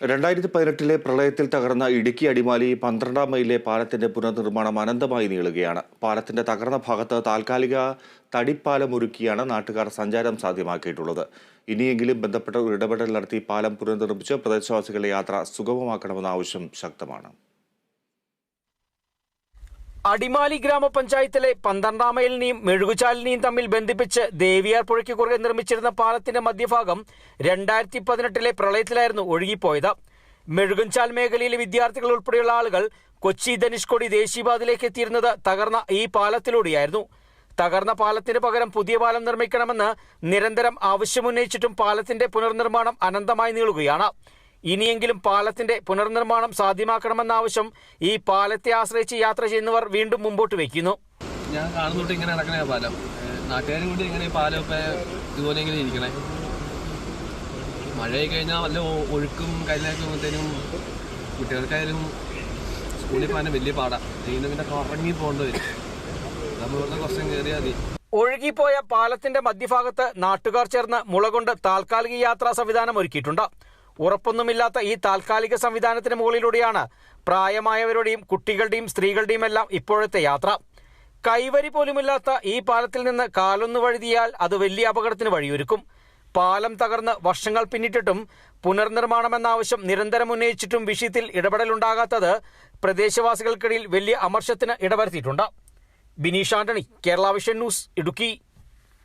രണ്ടായിരത്തി പതിനെട്ടിലെ പ്രളയത്തിൽ തകർന്ന ഇടുക്കി അടിമാലി പന്ത്രണ്ടാം മൈലിലെ പാലത്തിന്റെ പുനർനിർമ്മാണം അനന്തമായി നീളുകയാണ്. പാലത്തിന്റെ തകർന്ന ഭാഗത്ത് താൽക്കാലിക തടിപ്പാലം ഒരുക്കിയാണ് നാട്ടുകാർ സഞ്ചാരം സാധ്യമാക്കിയിട്ടുള്ളത്. ഇനിയെങ്കിലും ബന്ധപ്പെട്ട ഇടപെടൽ നടത്തി പാലം പുനർനിർമ്മിച്ച് പ്രദേശവാസികളുടെ യാത്ര സുഗമമാക്കണമെന്ന ആവശ്യം ശക്തമാണ്. അടിമാലി ഗ്രാമപഞ്ചായത്തിലെ പന്ത്രണ്ടാം മൈലിനെയും മെഴുകുചാലിനെയും തമ്മിൽ ബന്ധിപ്പിച്ച് ദേവിയാർ പുഴയ്ക്ക് കുറുകെ നിർമ്മിച്ചിരുന്ന പാലത്തിന്റെ മധ്യഭാഗം രണ്ടായിരത്തി പതിനെട്ടിലെ പ്രളയത്തിലായിരുന്നു ഒഴുകിപ്പോയത്. മെഴുകുംചാൽ മേഖലയിലെ വിദ്യാർത്ഥികൾ ഉൾപ്പെടെയുള്ള ആളുകൾ കൊച്ചി ധനുഷ്കോടി ദേശീയപാതയിലേക്ക് എത്തിയിരുന്നത് തകർന്ന ഈ പാലത്തിലൂടെയായിരുന്നു. തകർന്ന പാലത്തിന് പകരം പുതിയ പാലം നിർമ്മിക്കണമെന്ന് നിരന്തരം ആവശ്യമുന്നയിച്ചിട്ടും പാലത്തിന്റെ പുനർനിർമ്മാണം അനന്തമായി നീളുകയാണ്. ഇനിയെങ്കിലും പാലത്തിന്റെ പുനർനിർമ്മാണം സാധ്യമാക്കണമെന്ന ആവശ്യം ഈ പാലത്തെ ആശ്രയിച്ച് യാത്ര ചെയ്യുന്നവർ വീണ്ടും മുമ്പോട്ട് വയ്ക്കുന്നു. ഞാൻ കാണുന്നോട്ട് ഇങ്ങനെ നടക്കണേ പാലം. നാട്ടുകാരും കൂടി ഇങ്ങനെ പാലമൊക്കെ പാലം ഇതുപോലെ ഇങ്ങനെ ഇരിക്കണേ. മഴയായി കഴിഞ്ഞാൽ വല്ല ഒഴുക്കും കയ്യിലേക്ക് പോകുമ്പോഴത്തേനും കുട്ടികൾക്കായാലും സ്കൂളിൽ പോകാൻ വലിയ പാടാണ് നീന്ത പിന്നെ ഉറങ്ങി പോകേണ്ടി വരും. നമ്മൾ ഇവിടുന്ന് കുറച്ചും കയറിയാൽ മതി. ഒഴുകിപ്പോയ പാലത്തിന്റെ മധ്യഭാഗത്ത് നാട്ടുകാർ ചേർന്ന് മുളകൊണ്ട് താൽക്കാലിക യാത്രാ സംവിധാനം ഒരുക്കിയിട്ടുണ്ട്. ഉറപ്പൊന്നുമില്ലാത്ത ഈ താൽക്കാലിക സംവിധാനത്തിന് മുകളിലൂടെയാണ് പ്രായമായവരുടെയും കുട്ടികളുടെയും സ്ത്രീകളുടെയും എല്ലാം ഇപ്പോഴത്തെ യാത്ര. കൈവരി പോലുമില്ലാത്ത ഈ പാലത്തിൽ നിന്ന് കാലൊന്ന് വഴുതിയാൽ അത് വലിയ അപകടത്തിന് വഴിയൊരുക്കും. പാലം തകർന്ന് വർഷങ്ങൾ പിന്നിട്ടിട്ടും പുനർനിർമ്മാണമെന്ന ആവശ്യം നിരന്തരം ഉന്നയിച്ചിട്ടും വിഷയത്തിൽ ഇടപെടലുണ്ടാകാത്തത് പ്രദേശവാസികൾക്കിടയിൽ വലിയ അമർഷത്തിന് ഇടവരുത്തിയിട്ടുണ്ട്. Bineesh Antony Kerala vision news Idukki.